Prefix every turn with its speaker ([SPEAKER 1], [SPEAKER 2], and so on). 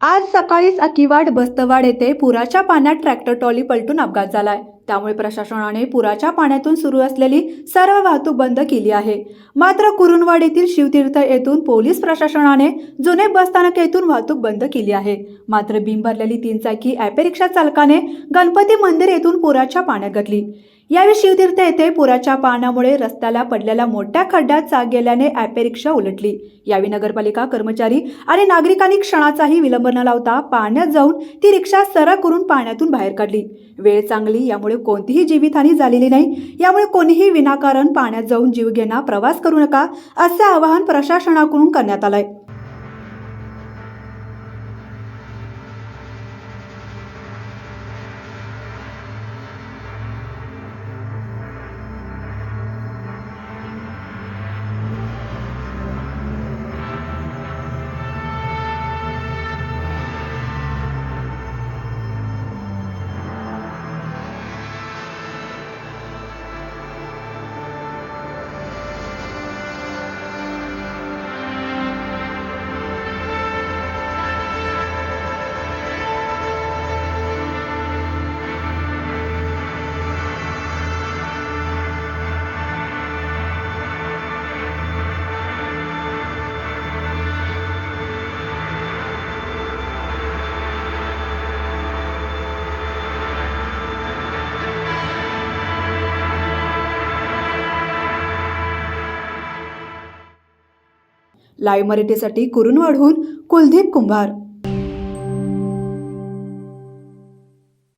[SPEAKER 1] आज सकाळीच अकिवाड बस्तवाड येथे पुराच्या पाण्यात ट्रॅक्टर ट्रॉली पलटून अपघात झालाय. त्यामुळे प्रशासनाने पुराच्या पाण्यातून सुरू असलेली सर्व वाहतूक बंद केली आहे. मात्र कुरुंदवाड येथील शिवतीर्थ येथून पोलीस प्रशासनाने जुने बसस्थानक येथून वाहतूक बंद केली आहे. मात्र बिम भरलेली तीन चाकी ॲपे रिक्षा चालकाने गणपती मंदिर येथून पुराच्या पाण्यात घातली. यावेळी शिवतीर्थ येथे पुराच्या पाण्यामुळे रस्त्याला पडलेल्या मोठ्या खड्ड्यात चाक गेल्याने ॲपे रिक्षा उलटली. यावेळी नगरपालिका कर्मचारी आणि नागरिकांनी क्षणाचाही विलंब न लावता पाण्यात जाऊन ती रिक्षा सरळ करून पाण्यातून बाहेर काढली. वेळ चांगली यामुळे कोणतीही जीवितहानी झालेली नाही. यामुळे कोणीही विनाकारण पाण्यात जाऊन जीव घेणा प्रवास करू नका असे आवाहन प्रशासनाकडून करण्यात आलंय. लाईव्ह मराठीसाठी वाढवून कुलदीप कुंभार.